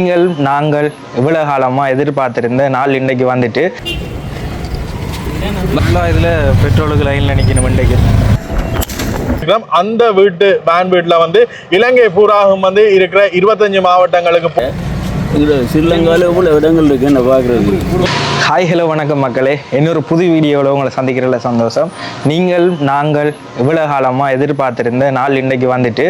நீங்கள் நாங்கள் இவ்வளோ காலமாக எதிர்பார்த்திருந்த நாள் இன்றைக்கு வந்துட்டு நல்லா இதில் பெட்ரோலுக்கு லைனில் நிற்கணும் இன்றைக்கு. அந்த வீட்டு வேன் வீட்டுல வந்து இலங்கை பூராகும் வந்து இருக்கிற இருபத்தஞ்சு மாவட்டங்களுக்கு ஸ்ரீலங்காவில் எவ்வளோ இடங்கள் இருக்கு என்ன பார்க்குறது ஹாய் ஹலோ வணக்கம் மக்களே. இன்னொரு புது வீடியோவில் உங்களை சந்திக்கிறதுல சந்தோஷம். நீங்கள் நாங்கள் இவ்வளோ காலமாக எதிர்பார்த்திருந்த நாள் இன்றைக்கு வந்துட்டு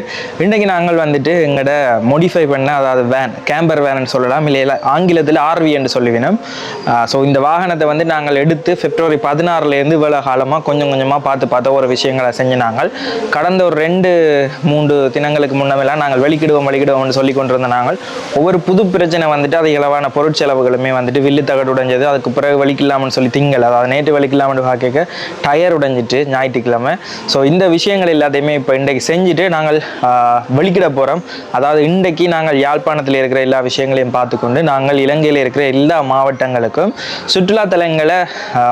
இன்றைக்கு நாங்கள் வந்துட்டு எங்களோட மோடிஃபை பண்ண அதாவது வேன் கேம்பர் வேன்னு சொல்லலாம் இல்லை ஆங்கிலத்தில் ஆர்வி என்று சொல்லுவினோம். ஸோ இந்த வாகனத்தை வந்து நாங்கள் எடுத்து பிப்ரவரி பதினாறுலேருந்து இவ்வளோ காலமாக கொஞ்சம் கொஞ்சமாக பார்த்து பார்த்து ஒரு விஷயங்களை செஞ்சு நாங்கள் கடந்த ஒரு ரெண்டு மூன்று தினங்களுக்கு முன்னமெல்லாம் நாங்கள் வெளிக்கிடுவோம் வெளிக்கிடுவோம்னு சொல்லி கொண்டிருந்த நாங்கள் ஒவ்வொரு புது பிரச்சனை வந்துட்டு அது இலவான பொருட்செலவுகளுமே வந்துட்டு வில்லு தகடு உடைஞ்சது அதுக்கு பிறகு வலிக்கலாம்னு சொல்லி திங்கள். அதாவது நேற்று வலிக்கலாம்னு பார்க்க டயர் உடைஞ்சிட்டு ஞாயிற்றுக்கிழமை. ஸோ இந்த விஷயங்கள் எல்லாத்தையுமே இப்போ இன்றைக்கு செஞ்சுட்டு நாங்கள் ஆஹ், வெளிக்கிட போகிறோம் அதாவது இன்றைக்கு நாங்கள் யாழ்ப்பாணத்தில் இருக்கிற எல்லா விஷயங்களையும் பார்த்துக்கொண்டு நாங்கள் இலங்கையில் இருக்கிற எல்லா மாவட்டங்களுக்கும் சுற்றுலா தலங்களை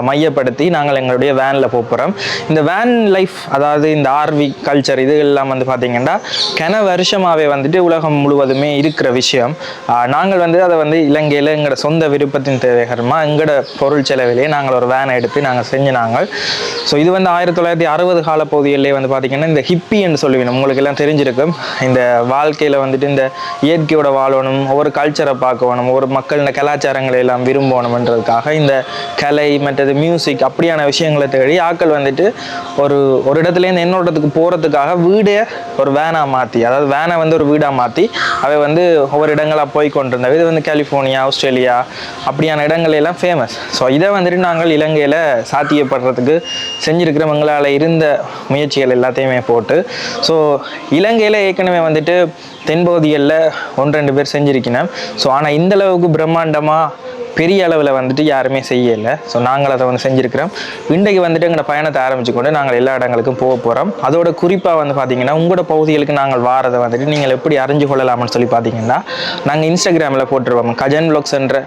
மையப்படுத்தி நாங்கள் எங்களுடைய வேனில் போகிறோம் இந்த வேன் லைஃப் அதாவது இந்த ஆர்வி கல்ச்சர் இது எல்லாம் வந்து பார்த்தீங்கன்னா கன வருஷமாகவே வந்துட்டு உலகம் முழுவதுமே இருக்கிற விஷயம். நாங்கள் வந்து அதை வந்து இலங்கையில் எங்களோட சொந்த விருப்பத்தின் தேவைகரமாக எங்களோட பொருள் செலவிலே நாங்கள் ஒரு வேனை எடுத்து நாங்கள் செஞ்சு நாங்கள். ஸோ இது வந்து ஆயிரத்தி தொள்ளாயிரத்தி அறுபது கால பகுதிகளிலே வந்து பார்த்தீங்கன்னா இந்த ஹிப்பின்னு சொல்லுவேன். உங்களுக்கு எல்லாம் தெரிஞ்சிருக்கும். இந்த வாழ்க்கையில் வந்துட்டு இந்த இயற்கையோட வாழணும் ஒவ்வொரு கல்ச்சரை பார்க்கணும் ஒவ்வொரு மக்கள் இந்த கலாச்சாரங்களை எல்லாம் விரும்பணுமன்றதுக்காக இந்த கலை மற்றது மியூசிக் அப்படியான விஷயங்களை தேடி ஆட்கள் வந்துட்டு ஒரு ஒரு இடத்துலேருந்து இன்னொரு இடத்துக்கு போகிறதுக்காக வீடே ஒரு வேனாக மாற்றி அதாவது வேனை வந்து ஒரு வீடாக மாற்றி அவை வந்து ஒவ்வொரு இடங்களாக போய் கொண்டிருந்தவை. இது வந்து கலிஃபோர்னியா ஆஸ்திரேலியா அப்படியான இடங்கள் எல்லாம் ஃபேமஸ் ஸோ இதை வந்துட்டு நாங்கள் இலங்கையில் சாத்தியப்படுறதுக்கு செஞ்சுருக்கிறவங்களால் இருந்த முயற்சிகள் எல்லாத்தையுமே போட்டு ஸோ இலங்கையில் ஏற்கனவே வந்துட்டு தென்பகுதிகளில் ஒன்று ரெண்டு பேர் செஞ்சுருக்கினேன். ஸோ ஆனால் இந்த அளவுக்கு பிரம்மாண்டமாக பெரிய அளவில் வந்துட்டு யாருமே செய்யலை. ஸோ நாங்கள் அதை வந்து செஞ்சுருக்கிறோம். இன்றைக்கு வந்துட்டு எங்களோட பயணத்தை ஆரம்பிச்சு கொண்டு நாங்கள் எல்லா இடங்களுக்கும் போக போகிறோம் அதோட குறிப்பாக வந்து பார்த்தீங்கன்னா உங்களோட பகுதிகளுக்கு நாங்கள் வாரதை வந்துட்டு நீங்கள் எப்படி அறிஞ்சு கொள்ளலாம்னு சொல்லி பார்த்தீங்கன்னா நாங்கள் இன்ஸ்டாகிராமில் போட்டுருவோம். கஜன் ப்ளாக்ஸ் என்ற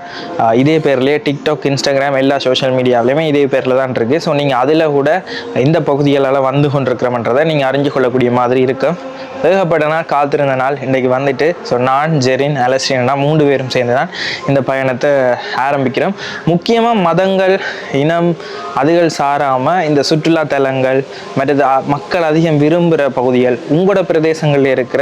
இதே பேர்லேயே டிக்டாக் இன்ஸ்டாகிராம் எல்லா சோஷியல் மீடியாவிலையுமே இதே பேரில் தான் இருக்குது ஸோ நீங்கள் அதில் கூட இந்த பகுதிகளால் வந்து கொண்டிருக்கிறோம்ன்றதை நீங்கள் அறிஞ்சு கொள்ளக்கூடிய மாதிரி இருக்கும். ஏகப்பட்ட நாள் காத்திருந்த நாள் இன்றைக்கு வந்துட்டு. ஸோ நான் ஜெரின் அலஸ்டினா மூன்று பேரும் சேர்ந்து தான் இந்த பயணத்தை ஆரம்பிக்கிறோம். முக்கியமாக மதங்கள் இனம் அதுகள் சாராமல் இந்த சுற்றுலா தலங்கள் மற்றது மக்கள் அதிகம் விரும்புகிற பகுதிகள் உங்களோட பிரதேசங்களில் இருக்கிற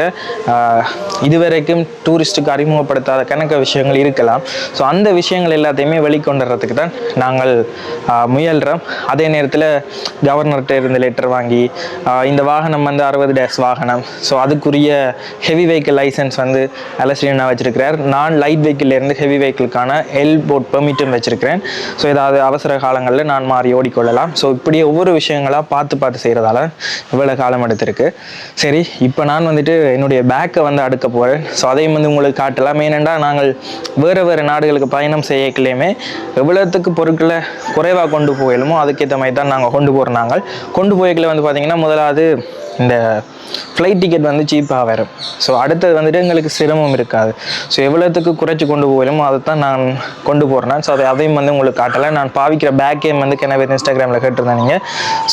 இதுவரைக்கும் டூரிஸ்ட்டுக்கு அறிமுகப்படுத்தாத கணக்க விஷயங்கள் இருக்கலாம். ஸோ அந்த விஷயங்கள் எல்லாத்தையுமே வெளிக்கொண்டுறதுக்கு தான் நாங்கள் முயல்கிறோம் அதே நேரத்தில் கவர்னர்கிட்ட இருந்து லெட்டர் வாங்கி இந்த வாகனம் வந்து அறுபது டேஸ் வாகனம். ஸோ அதுக்குரிய ஹெவி வெஹிக்கிள் லைசன்ஸ் வந்து அலஸ்டினா வச்சிருக்கிறார். நான் லைட் வெஹிக்கிள்லேருந்து ஹெவி வெஹிக்கிளுக்கான எல் போட் பெர்மிட்டும் வச்சிருக்கிறேன். ஸோ ஏதாவது அவசர காலங்களில் நான் மாறி ஓடிக்கொள்ளலாம். ஸோ இப்படி ஒவ்வொரு விஷயங்களாக பார்த்து பார்த்து செய்கிறதால இவ்வளோ காலம் எடுத்திருக்கு. சரி இப்போ நான் வந்துட்டு என்னுடைய பேக்கை வந்து அடுக்க போகிறேன் ஸோ அதையும் வந்து உங்களுக்கு காட்டலாம். ஏனென்றா நாங்கள் வேறு வேறு நாடுகளுக்கு பயணம் செய்யக்கலையுமே எவ்வளோத்துக்கு பொருட்களை குறைவாக கொண்டு போயிலுமோ அதுக்கேற்ற மாதிரி தான் நாங்கள் கொண்டு போகிறோம் நாங்கள். கொண்டு போய்க்கல வந்து பார்த்திங்கன்னா முதலாவது இந்த ஃப்ளைட் டிக்கெட் வந்து சீப்பாக வரும். ஸோ அடுத்தது வந்துட்டு எங்களுக்கு சிரமம் இருக்காது. ஸோ எவ்வளோத்துக்கு குறைச்சி கொண்டு போகலுமோ அதை தான் நான் கொண்டு போகிறேன் ஸோ அதை அதையும் வந்து உங்களுக்கு காட்டலை. நான் பாவிக்கிற பேக் கேம் வந்து கிணவே இன்ஸ்டாகிராமில் கேட்டிருந்தேன்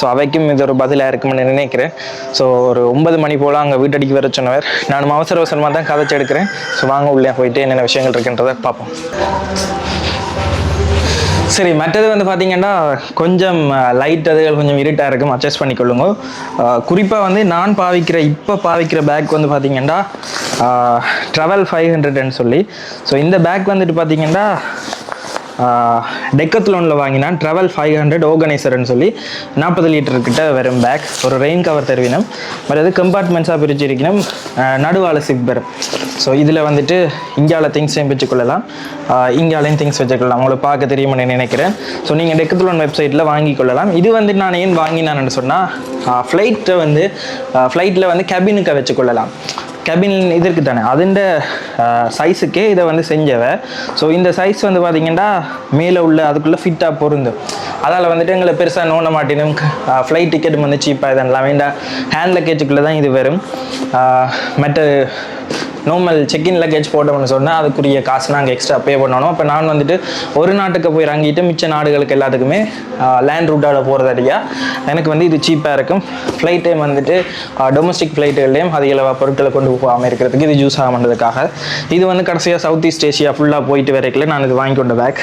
ஸோ அவைக்கும் இது ஒரு பதிலாக இருக்கும்னு நினைக்கிறேன். ஸோ ஒரு ஒன்பது மணி போல் அங்கே வீட்டடிக்கு வர சொன்னவர். நானும் அவசர அவசரமாக தான் கதைச்சு எடுக்கிறேன். ஸோ வாங்க உள்ளே போயிட்டு என்னென்ன விஷயங்கள் இருக்குன்றதை பார்ப்போம். சரி மற்றது வந்து பார்த்தீங்கன்னா கொஞ்சம் லைட் அதுகள் கொஞ்சம் இருட்டாக இருக்கும். அட்ஜஸ்ட் பண்ணிக்கொள்ளுங்க. குறிப்பாக வந்து நான் பாவிக்கிற இப்போ பாவிக்கிற பேக் வந்து பார்த்தீங்கன்னா ட்ராவல் ஃபைவ் ஹண்ட்ரட்னு சொல்லி. ஸோ இந்த பேக் வந்துட்டு பார்த்தீங்கன்னா டெக்கத்லோனில் வாங்கினா ட்ராவல் ஃபைவ் ஹண்ட்ரட் ஆர்கனைசர்னு சொல்லி நாற்பது லிட்டர் கிட்ட வரும் பேக் ஒரு ரெயின் கவர் தருவினம். மற்றது கம்பார்ட்மெண்ட்ஸாக பிரிச்சிருக்கணும் நடுவால சிப் ஸோ இதில் வந்துட்டு இந்தியாவில் திங்ஸையும் வச்சுக்கொள்ளலாம் இந்தியாவிலையும் திங்ஸ் வச்சுக்கொள்ளலாம். உங்களை பார்க்க தெரியும்னு நினைக்கிறேன். ஸோ நீங்கள் டெக்கத்லோன் வெப்சைட்டில் வாங்கி கொள்ளலாம் இது வந்து நான் ஏன் வாங்கினான்னு சொன்னால் ஃப்ளைட்டை வந்து ஃப்ளைட்டில் வந்து கேபினுக்கு வச்சுக்கொள்ளலாம். கேபின் இது இருக்குது தானே அதுண்ட சைஸுக்கே இதை வந்து செஞ்சவ. ஸோ இந்த சைஸ் வந்து பார்த்தீங்கன்னா மேலே உள்ள அதுக்குள்ளே ஃபிட்டாக பொருந்தும் அதால் வந்துட்டு எங்களை பெருசாக நோண்ட மாட்டேனும். ஃப்ளைட் டிக்கெட் வந்து சீப்பாக இதெல்லாம் வேண்டாம். ஹேண்ட் லக்கேஜுக்குள்ளே தான் இது வரும். மற்ற நார்மல் செக்இன் லக்கேஜ் போட்டோம்னு சொன்னால் அதுக்குரிய காசு நாங்கள் எக்ஸ்ட்ரா பே பண்ணணும். அப்போ நான் வந்துட்டு ஒரு நாட்டுக்கு போய் இறங்கிட்டு மிச்ச நாடுகளுக்கு எல்லாத்துக்குமே லேண்ட் ரூட்டால் போகிறதடியா எனக்கு வந்து இது சீப்பாக இருக்கும். ஃப்ளைட் டைம் வந்துட்டு டொமஸ்டிக் ஃப்ளைட்டுகள்லேயும் அதிகளவாக பொருட்களை கொண்டு போகாமல் இருக்கிறதுக்கு இது யூஸ் ஆகுன்றதுக்காக இது வந்து கடைசியாக சவுத் ஈஸ்ட் ஏஷியா ஃபுல்லாக போயிட்டு வரைக்கல நான் இது வாங்கி கொண்ட பேக்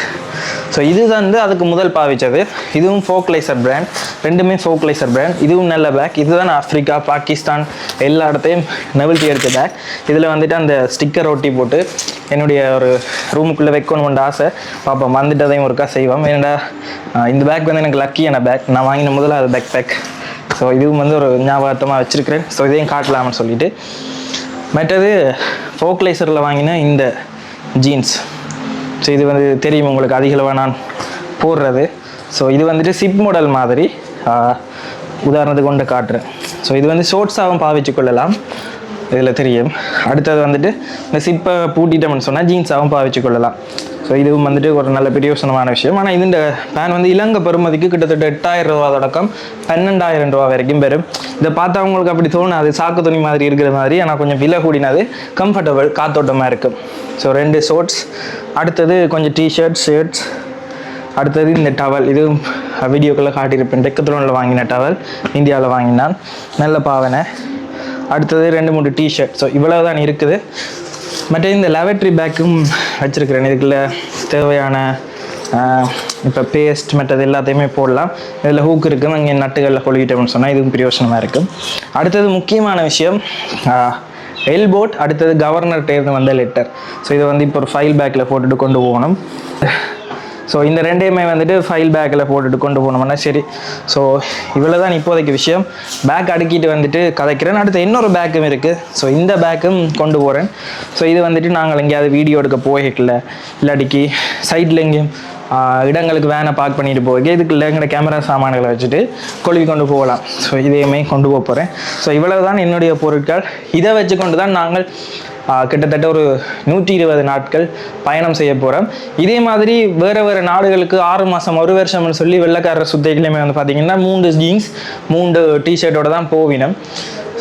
ஸோ இது வந்து அதுக்கு முதல் பாவிச்சது. இதுவும் ஃபோக்லைசர் பிராண்ட் ரெண்டுமே ஃபோக்லைசர் பிராண்ட் இதுவும் நல்ல பேக் இதுதான் ஆஃப்ரிக்கா பாகிஸ்தான் எல்லா இடத்தையும் நெவில்ட்டி எடுத்த பேக் இதில் வந்துட்டு அந்த ஸ்டிக்கர் ஒட்டி போட்டு என்னுடைய ஒரு ரூமுக்குள்ளே வைக்கணும்ன்ற ஆசை. பார்ப்போம் வந்துட்டதையும் ஒருக்கா செய்வோம். ஏன்னா இந்த பேக் வந்து எனக்கு லக்கியான பேக் நான் வாங்கின முதலாவது பேக் பேக் ஸோ இதுவும் வந்து ஒரு ஞாபகத்தமாக வச்சுருக்கிறேன். ஸோ இதையும் காட்டலாம்னு சொல்லிட்டு. மற்றது ஃபோக்லைசரில் வாங்கின இந்த ஜீன்ஸ் ஸோ இது வந்து தெரியும் உங்களுக்கு அதிகளவாக நான் போடுறது. ஸோ இது வந்துட்டு சிப் மாடல் மாதிரி உதாரணத்துக்கு கொண்டு காட்டுறேன். ஸோ இது வந்து ஷோர்ட்ஸாகவும் பாவிச்சு கொள்ளலாம். இதில் தெரியும். அடுத்தது வந்துட்டு இந்த சிப்பை பூட்டிட்டோம்னு சொன்னால் ஜீன்ஸாகவும் பாவிச்சு கொள்ளலாம் ஸோ இதுவும் வந்துட்டு ஒரு நல்ல பிரயோசனமான விஷயம். ஆனால் இந்த பேன் வந்து இலங்கை பெறுமதிக்கு கிட்டத்தட்ட எட்டாயிரம் ரூபா தொடக்கம் பன்னெண்டாயிரம் ரூபா வரைக்கும் பெறும். இதை பார்த்தா உங்களுக்கு அப்படி தோணாது சாக்கு துணி மாதிரி இருக்கிற மாதிரி ஆனால் கொஞ்சம் விலை கூடினது கம்ஃபர்டபுள் காத்தோட்டமாக இருக்கும் ஸோ ரெண்டு ஷோர்ட்ஸ் அடுத்தது கொஞ்சம் டிஷர்ட் ஷர்ட்ஸ் அடுத்தது இந்த டவல் இது வீடியோக்குள்ளே காட்டியிருப்பேன். டெக்கத்ரோனில் வாங்கின டவல் இந்தியாவில் வாங்கினான். நல்ல பாவனை. அடுத்தது ரெண்டு மூணு டிஷர்ட் ஸோ இவ்வளவு தான் இருக்குது. மற்ற இந்த லெவட்ரி பேக்கும் வச்சுருக்கிறேன். இதுக்குள்ள தேவையான இப்போ பேஸ்ட் மற்றது எல்லாத்தையுமே போடலாம். இதில் ஹூக் இருக்கும். அங்கே நட்டுகளில் கொழுகிட்டோம்னு சொன்னால் இதுவும் பிரயோசனமாக இருக்கும். அடுத்தது முக்கியமான விஷயம் எல்போட் அடுத்தது கவர்னர்கிட்டேருந்து வந்த லெட்டர் ஸோ இதை வந்து இப்போ ஒரு ஃபைல் பேக்கில் போட்டுட்டு கொண்டு போகணும். ஸோ இந்த ரெண்டையுமே வந்துட்டு ஃபைல் பேக்கில் போட்டுட்டு கொண்டு போனோம்னா சரி. ஸோ இவ்வளோ தான் இப்போதைக்கு விஷயம். பேக் அடுக்கிட்டு வந்துட்டு கதைக்கிறேன். அடுத்து இன்னொரு பேக்கும் இருக்குது ஸோ இந்த பேக்கும் கொண்டு போகிறேன் ஸோ இது வந்துட்டு நாங்கள் எங்கேயாவது வீடியோ எடுக்க போய்க்கல இல்லாட்டிக்கு சைடில் எங்கேயும் இடங்களுக்கு வேனை பார்க் பண்ணிட்டு போக இதுக்கு எங்களோட கேமரா சாமான்களை வச்சுட்டு கொழுவி கொண்டு போகலாம். ஸோ இதையுமே கொண்டு போக போகிறேன் ஸோ இவ்வளவு தான் என்னுடைய பொருட்கள். இதை வச்சு கொண்டு தான் நாங்கள் கிட்டத்தட்ட ஒரு நூற்றி இருபது நாட்கள் பயணம் செய்ய போகிறோம் இதே மாதிரி வேறு வேறு நாடுகளுக்கு ஆறு மாதம் ஒரு வருஷம்னு சொல்லி வெள்ளைக்காரர் சுத்திகளுமே வந்து பார்த்தீங்கன்னா மூன்று ஜீன்ஸ் மூன்று டிஷர்ட்டோட தான் போவினம்.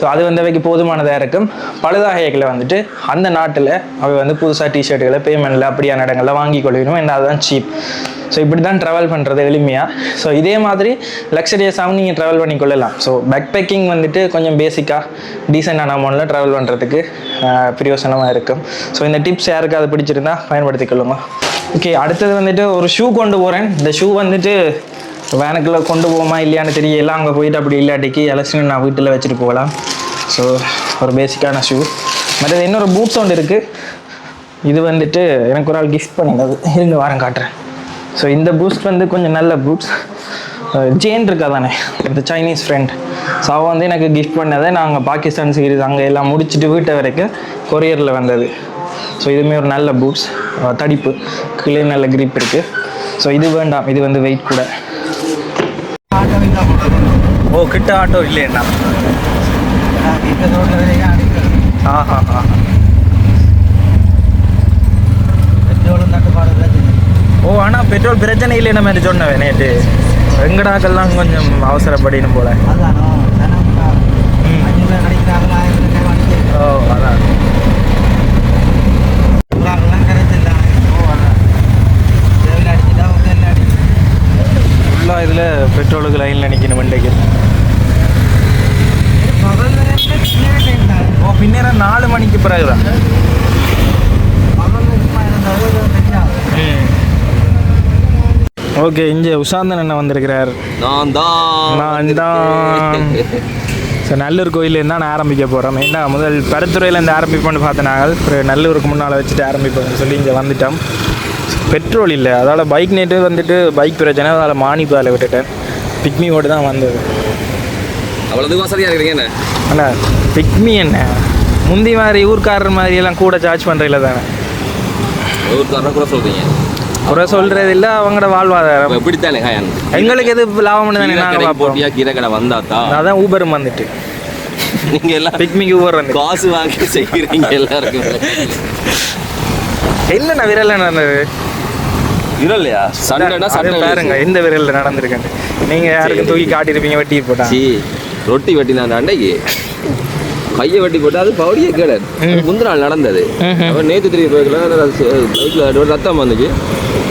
ஸோ அது வந்து அவைக்கு போதுமானதாக இருக்கும் பழுதாகைகளை வந்துட்டு அந்த நாட்டில் அவை வந்து புதுசாக டிஷர்ட்டுகளை பேமெண்ட்டில் அப்படியான இடங்களில் வாங்கி கொள்ளணும் ஏன்னா அதுதான் சீப் ஸோ இப்படி தான் ட்ராவல் பண்ணுறது எளிமையாக ஸோ இதே மாதிரி லக்ஸரியஸாகவும் நீங்கள் ட்ராவல் பண்ணி கொள்ளலாம். ஸோ பேக் பேக்கிங் வந்துட்டு கொஞ்சம் பேசிக்காக டீசெண்டான அமௌண்ட்டில் ட்ராவல் பண்ணுறதுக்கு பிரயோசனமாக இருக்கும். ஸோ இந்த டிப்ஸ் யாருக்கு அது பிடிச்சிருந்தா பயன்படுத்திக் கொள்ளுங்க. ஓகே அடுத்தது வந்துட்டு ஒரு ஷூ கொண்டு போகிறேன் இந்த ஷூ வந்துட்டு வேனுக்குள்ளே கொண்டு போவோமா இல்லையான்னு தெரியல. அங்கே போயிட்டு அப்படி இல்லாட்டிக்கு எலக்ஷன் நான் வீட்டில் வச்சுட்டு போகலாம். ஸோ ஒரு பேசிக்கான ஷூ மற்றது இன்னொரு பூட்ஸ் ஒன்று இருக்குது இது வந்துட்டு எனக்கு ஒரு ஆள் கிஃப்ட் பண்ணினது. இருந்து வாரம் காட்டுறேன். ஸோ இந்த பூஸ்ட் வந்து கொஞ்சம் நல்ல பூட்ஸ் ஜேன் இருக்கா தானே? இந்த சைனீஸ் ஃப்ரெண்ட் ஸோ அவள் வந்து எனக்கு கிஃப்ட் பண்ணதை நாங்கள் பாகிஸ்தான் சீரீஸ் அங்கே எல்லாம் முடிச்சுட்டு வீட்டை வரைக்கும் கொரியரில் வந்தது. ஸோ இதுவுமே ஒரு நல்ல பூட்ஸ் தடிப்பு. கீழே நல்ல கிரிப் இருக்குது ஸோ இது வேண்டாம். இது வந்து வெயிட் கூட. கிட்ட ஆட்டோ இல்லையா ஆஹா ஆஹா ஓ ஆனால் பெட்ரோல் பிரச்சனை இல்லைன்னு மாதிரி சொன்னவன் நேற்று வெங்கடாக்கள்லாம் கொஞ்சம் அவசரப்படினும் போல ஓ அதான் ஃபுல்லாக இதில் பெட்ரோலுக்கு லைனில் நிற்கணும் தான் ஓகே இங்கே உஷாந்தன் அண்ணன் வந்திருக்கிறார்? நான் தான் நான் தான் ஸோ நல்லூர் கோயிலேருந்து தான் நான் ஆரம்பிக்க போகிறோம் ஏன்னா முதல் பருத்துறையிலேருந்து ஆரம்பிப்போம்னு பார்த்த நாங்கள். ஒரு நல்லூருக்கு முன்னால் வச்சுட்டு ஆரம்பிப்போம்னு சொல்லி இங்கே வந்துட்டோம். பெட்ரோல் இல்லை. அதால் பைக் நேற்று வந்துட்டு பைக் பிரச்சனை. அதால் மானிப்பால் விட்டுட்டேன். பிக்மி ஓட்டு தான் வந்தது. அவ்வளோதுக்கு வசதியாக இருக்கிறீங்க என்ன? ஆனால் பிக்மி என்ன? முந்தி மாதிரி ஊர்க்காரர் மாதிரி எல்லாம் கூட சார்ஜ் பண்ணுறதில்ல தானே. ஊருக்காரன் கூட சொல்கிறீங்க குறை சொல்கிறது இல்லை அவங்களோட வாழ்வாதாரம். எப்படித்தானே ஹயான் எங்களுக்கு எது லாபம்னு தானே பார்ப்போம். போட்டியா கீரை கடை வந்தாத்தா அதான் ஊபரும் வந்துட்டு. நீங்கள் எல்லாம் பிக்மிக்கு ஊபர் வந்து காசு வாங்கி செய்கிறீங்க எல்லாருக்கும். இல்லைண்ணா விரல் நடந்தது? இல்லையா சண்டைனா சண்டை பாருங்க எந்த விரல்ல நடந்திருக்கேன் நீங்க யாருக்கும் தூக்கி காட்டியிருப்பீங்க வெட்டி போட்டா? ரொட்டி வெட்டினா அன்னைக்கு கையை வெட்டி போட்டு அது பவுடியே கேடாது முந்தின நாள் நடந்தது. அவன் நேற்று திரும்பி போய்க்கல பைக்கில் ரத்தம் வந்துச்சு.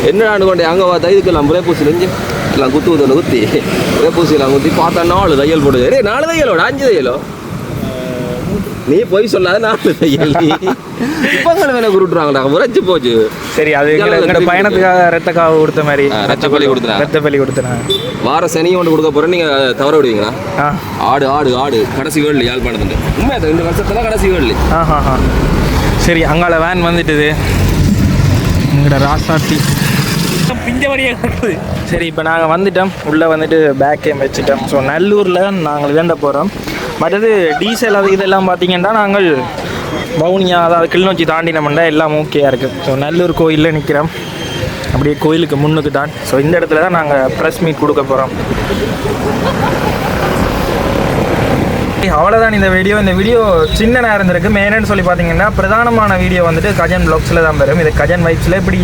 என்னடான்னு கொண்டு அங்கே பார்த்தா இதுக்கெல்லாம் புலைப்பூசி நெஞ்சு. எல்லாம் குத்து குத்து குத்தி புலைப்பூசி எல்லாம் குத்தி பார்த்தா நாலு தையல் போடுது ஏய் நாலு தையலோட அஞ்சு தையலோ? நீ போய் சொல்லாத நாலு தையல் நீ இப்போ வேலை குருட்டுறாங்கடா உரைச்சு போச்சு. சரி அது எங்களை எங்களோட பயணத்துக்காக ரத்த காவு கொடுத்த மாதிரி. ஆ, ரத்த பலி கொடுத்துறாங்க. ரத்த பலி கொடுத்துறாங்க வார சனியை கொண்டு கொடுக்க போகிறேன் நீங்கள் தவற விடுவீங்களா? ஆடு ஆடு ஆடு. கடைசி வேர்ல்டு யாழ்ப்பாணத்துட்டு உண்மை இந்த வருஷத்துல கடைசி ஆஹா சரி அங்கால வேன் வந்துட்டுது. எங்களோட ராசாத்தி. சரி இப்போ நாங்கள் வந்துட்டோம். உள்ளே வந்துட்டு பேக் கேம் வச்சுட்டோம். ஸோ நல்லூரில் நாங்கள் வேண்ட போகிறோம் மற்றது டீசல் அது இதெல்லாம் பார்த்தீங்கன்னா நாங்கள் பவுனியா அதாவது கிளிநொச்சி தாண்டினோம்னா எல்லாம் ஓகேயாக இருக்குது ஸோ நல்லூர் கோயிலில் நிற்கிறோம் அப்படியே கோயிலுக்கு முன்னுக்கு தான். ஸோ இந்த இடத்துல தான் நாங்கள் ப்ரெஸ் மீட் கொடுக்க போகிறோம் அவ்வளோதான் இந்த வீடியோ இந்த வீடியோ சின்ன நேரம் இருந்திருக்கு. மெயின்னு சொல்லி பார்த்தீங்கன்னா பிரதானமான வீடியோ வந்துட்டு கஜன் பிளாக்ஸில் தான் வரும். இது கஜன் வைப்ஸில் இப்படி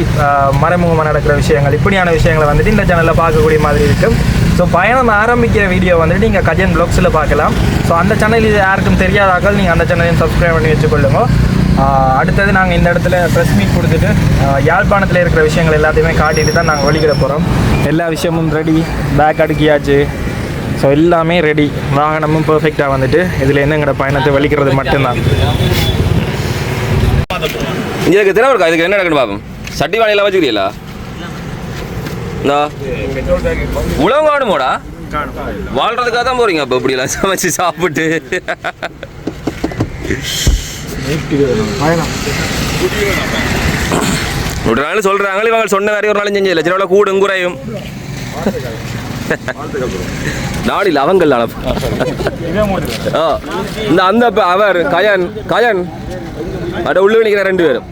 மறைமுகமாக நடக்கிற விஷயங்கள் இப்படியான விஷயங்களை வந்துட்டு இந்த சேனலில் பார்க்கக்கூடிய மாதிரி இருக்கும் ஸோ பயணம் ஆரம்பிக்கிற வீடியோ வந்துட்டு நீங்கள் கஜன் பிளாக்ஸில் பார்க்கலாம். ஸோ அந்த சேனல் இது யாருக்கும் தெரியாதாக்கள் நீங்கள் அந்த சேனலையும் சப்ஸ்கிரைப் பண்ணி வச்சுக்கொள்ளுங்க. அடுத்தது நாங்கள் இந்த இடத்துல ப்ரெஸ் மீட் கொடுத்துட்டு யாழ்ப்பாணத்தில் இருக்கிற விஷயங்கள் எல்லாத்தையுமே காட்டிட்டு தான் நாங்கள் வெளிக்கிட போகிறோம் எல்லா விஷயமும் ரெடி பேக் அடுக்கியாச்சு. ஸோ எல்லாமே ரெடி வாகனமும் பர்ஃபெக்டாக வந்துட்டு இதில் என்னங்கிற பயணத்தை வலிக்கிறது மட்டும்தான். இதுக்கு தினம் இதுக்கு என்ன நடக்குன்னு பார்ப்போம் சட்டி வாழையெல்லாம் வச்சுக்கிறீங்களா உழவு காணுமோடா வாழ்றதுக்காக தான் போறீங்க அப்போ இப்படிலாம் சமைச்சு சாப்பிட்டு. ஒரு நாள் சொல்றாங்க இவங்க சொன்ன மாதிரி ஒரு நாள் செஞ்சதில்லை. சில கூடும் குறையும். நாடி லவங்கள் இந்த அந்த அவர் கயன் கயன். அட உள்ள நிற்கிற ரெண்டு பேரும்.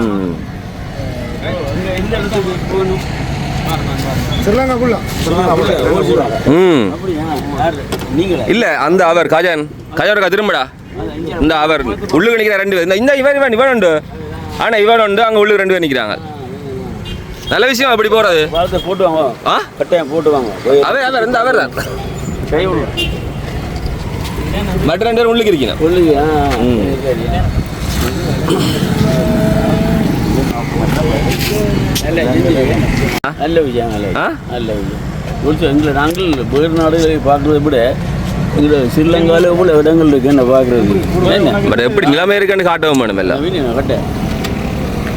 ம். இல்ல அந்த அவர் கஜன். கஜனுக்கா திரும்படா. இந்த அவர் உள்ளுக்கு நிற்கிற ரெண்டு பேர். இந்த இந்த இவன் இவன் இவன் உண்டு. ஆனா இவன் உண்டு. அங்க உள்ளுக்கு ரெண்டு பேர் நிற்கிறாங்க நல்ல விஷயம் அப்படி போறது. வாழ்க்கை போட்டு வாங்க ஆ? கட்டாயம் போட்டு வாங்க போய் அவர் அவர் இந்த அவர் தான். கை விடுங்க மற்ற ரெண்டு பேரும் உள்ளுக்கு ம். நல்ல விஷயம் நல்ல ஒரு எங்களை நாங்கள் வேறு நாடுகளை பார்க்குறதை விட எங்களை ஸ்ரீலங்காவில் இவ்வளோ இடங்கள் இருக்கு என்ன பார்க்குறது? பட் எப்படி நிலைமை இருக்குன்னு காட்டவும் வேணும் எல்லாம். கட்ட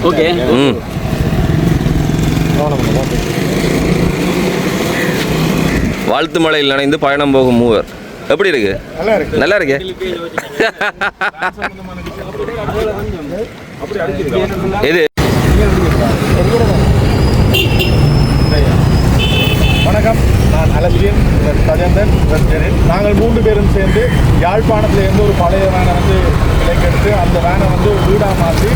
ஓகே? ம். வாழ்த்து மலையில் நனைந்து பயணம் போகும் மூவர். எப்படி இருக்கு? நல்லா இருக்கு. நல்லா இருக்கு. எது? வணக்கம். நான் அலசியன் தஜந்தன் கஜேந்தன் நாங்கள் மூன்று பேரும் சேர்ந்து யாழ்ப்பாணத்தில் இருந்து ஒரு பழைய வேனை வந்து விலைக்கெடுத்து அந்த வேனை வந்து வீடாக மாற்றி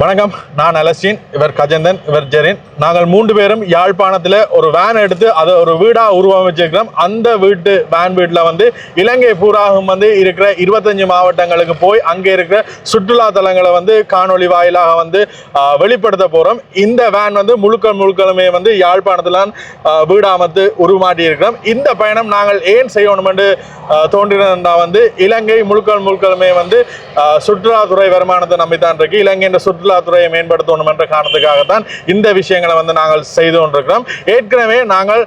வணக்கம். நான் அலசின் இவர் கஜேந்தன் இவர் ஜெரின். நாங்கள் மூன்று பேரும் யாழ்ப்பாணத்தில் ஒரு வேன் எடுத்து அதை ஒரு வீடாக உருவமைச்சிருக்கிறோம். அந்த வீட்டு வேன் வீட்டில் வந்து இலங்கை பூராகும் வந்து இருக்கிற இருபத்தஞ்சு மாவட்டங்களுக்கு போய் அங்கே இருக்கிற சுற்றுலா தலங்களை வந்து காணொளி வாயிலாக வந்து வெளிப்படுத்த போகிறோம் இந்த வேன் வந்து முழுக்க முழுக்கலுமே வந்து யாழ்ப்பாணத்தில் வீடாமத்து உருமாட்டி இருக்கிறோம் இந்த பயணம் நாங்கள் ஏன் செய்யணும் என்று தோன்றினா வந்து இலங்கை முழுக்க முழுக்கலுமே வந்து சுற்றுலாத்துறை வருமானத்தை நம்பித்தான் இருக்கு. இலங்கை சுற்றுலா சுற்றுலாத்துறையை மேம்படுத்தணும் என்ற காரணத்துக்காகத்தான் இந்த விஷயங்களை வந்து நாங்கள் செய்து கொண்டிருக்கிறோம். ஏற்கனவே நாங்கள்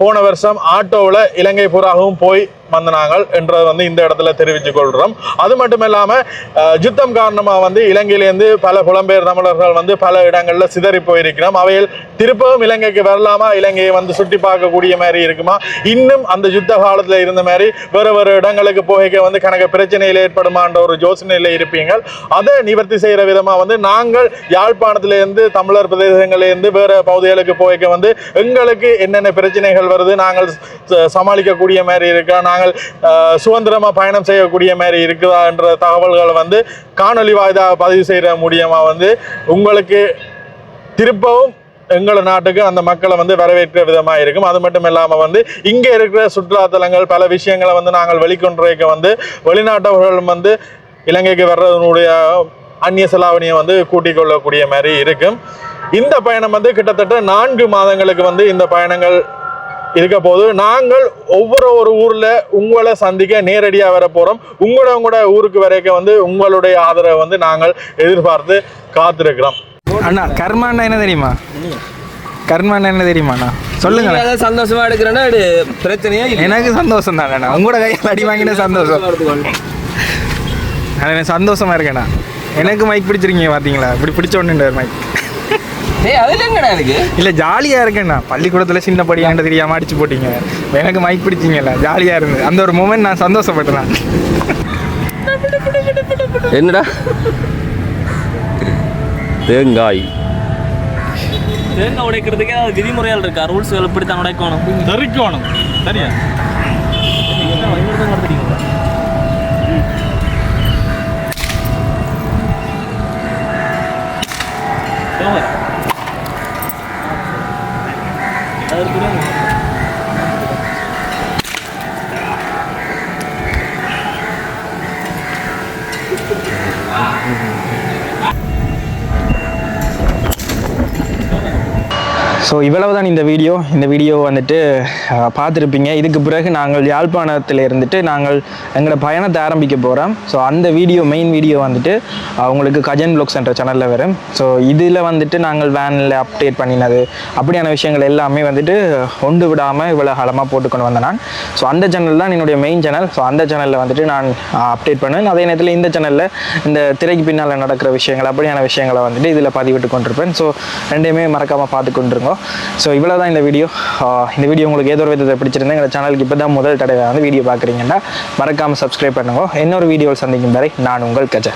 போன வருஷம் ஆட்டோவில் இலங்கை பூராகவும் போய் வந்தனாங்கள் என்றதை வந்து இந்த இடத்துல தெரிவித்துக் கொள்கிறோம். அது மட்டும் இல்லாமல் யுத்தம் காரணமாக வந்து இலங்கையிலேருந்து பல புலம்பெயர் தமிழர்கள் வந்து பல இடங்களில் சிதறி போயிருக்கிறோம். அவையில் திருப்பவும் இலங்கைக்கு வரலாமா? இலங்கையை வந்து சுற்றி பார்க்கக்கூடிய மாதிரி இருக்குமா? இன்னும் அந்த யுத்த காலத்தில் இருந்த மாதிரி வேறு வேறு இடங்களுக்கு போக வந்து கணக்கு பிரச்சனையில் ஏற்படுமான்ற ஒரு யோசனையில் இருப்பீங்கள் அதை நிவர்த்தி செய்கிற விதமாக வந்து நாங்கள் யாழ்ப்பாணத்திலேருந்து தமிழர் பிரதேசங்களிலேருந்து வேறு பகுதிகளுக்கு போய்க்க வந்து எங்களுக்கு என்னென்ன பிரச்சனைகள் வருது நாங்கள் சமாளிக்கக்கூடிய மாதிரி இருக்கா? நாங்கள் நாங்கள் சுதந்திரமாக பயணம் செய்யக்கூடிய மாதிரி இருக்குதா என்ற தகவல்களை வந்து காணொலி வாய்தாக பதிவு செய்கிற மூலியமாக வந்து உங்களுக்கு திருப்பவும் எங்கள் நாட்டுக்கு அந்த மக்களை வந்து வரவேற்கிற விதமாக இருக்கும். அது மட்டும் இல்லாமல் வந்து இங்கே இருக்கிற சுற்றுலாத்தலங்கள் பல விஷயங்களை வந்து நாங்கள் வெளிக்கொண்டுரைக்க வந்து வெளிநாட்டவர்கள் வந்து இலங்கைக்கு வர்றதனுடைய அந்நிய செலாவணியை வந்து கூட்டிக் கொள்ளக்கூடிய மாதிரி இருக்கும். இந்த பயணம் வந்து கிட்டத்தட்ட நான்கு மாதங்களுக்கு வந்து இந்த பயணங்கள் இருக்க போது நாங்கள் ஒவ்வொரு ஒரு ஊர்ல உங்களை சந்திக்க நேரடியா வர போறோம். உங்களோட உங்களோட ஊருக்கு வரைக்கும் வந்து உங்களுடைய ஆதரவை வந்து நாங்கள் எதிர்பார்த்து காத்திருக்கிறோம். அண்ணா கர்மான்னா என்ன தெரியுமா? கர்மான்னா என்ன தெரியுமாண்ணா சொல்லுங்க சந்தோஷமா எடுக்கிறேன்னா பிரச்சனையே எனக்கு சந்தோஷம் தானே உங்களோட கையில் அடி வாங்கின சந்தோஷம். அது எனக்கு சந்தோஷமா இருக்கேண்ணா எனக்கு மைக் பிடிச்சிருக்கீங்க பார்த்தீங்களா இப்படி பிடிச்ச ஒன்று மைக் ஏய் அதில் எங்கடா எனக்கு இல்லை ஜாலியாக இருக்கேண்ணா பள்ளிக்கூடத்தில் சின்ன படியாண்ட தெரியாமல் அடிச்சு போட்டீங்க. எனக்கு மைக் பிடிச்சிங்கல்ல ஜாலியாக இருந்தது அந்த ஒரு மூமெண்ட் நான் சந்தோஷப்பட்டேன்? என்னடா? தேங்காய். தேங்காய் உடைக்கிறதுக்கே அது விதிமுறைகள் இருக்கா? ரூல்ஸ்கள் இப்படி தான் உடைக்கணும். தெரிக்கணும். சரியா? Erbil'e ஸோ இவ்வளவு தான் இந்த வீடியோ. இந்த வீடியோ வந்துட்டு பார்த்துருப்பீங்க. இதுக்கு பிறகு நாங்கள் யாழ்ப்பாணத்தில் இருந்துட்டு நாங்கள் எங்களோட பயணத்தை ஆரம்பிக்க போகிறோம் ஸோ அந்த வீடியோ மெயின் வீடியோ வந்துட்டு உங்களுக்கு கஜன் ப்ளாக்ஸ் என்ற சேனலில் வரும். ஸோ இதில் வந்துட்டு நாங்கள் வேனில் அப்டேட் பண்ணினது அப்படியான விஷயங்கள் எல்லாமே வந்துட்டு ஒன்று விடாமல் இவ்வளோ காலமாக போட்டுக்கொண்டு வந்தேன் நான். ஸோ அந்த சேனல் தான் என்னுடைய மெயின் சேனல் ஸோ அந்த சேனலில் வந்துட்டு நான் அப்டேட் பண்ணுவேன். அதே நேரத்தில் இந்த சேனலில் இந்த திரைக்கு பின்னால் நடக்கிற விஷயங்கள் அப்படியான விஷயங்களை வந்துட்டு இதில் பதிவிட்டு கொண்டிருப்பேன். ஸோ ரெண்டையுமே மறக்காமல் பார்த்து ஸோ இவ்வளோ தான் இந்த வீடியோ இந்த வீடியோ உங்களுக்கு ஏதோ ஒரு விதத்தை பிடிச்சிருந்தா எங்கள் சேனலுக்கு இப்போ தான் முதல் தடவை வந்து வீடியோ பார்க்குறீங்கன்னா மறக்காமல் சப்ஸ்கிரைப் பண்ணுங்க. இன்னொரு வீடியோவில் சந்திக்கும் வரை நான் உங்கள் கஜா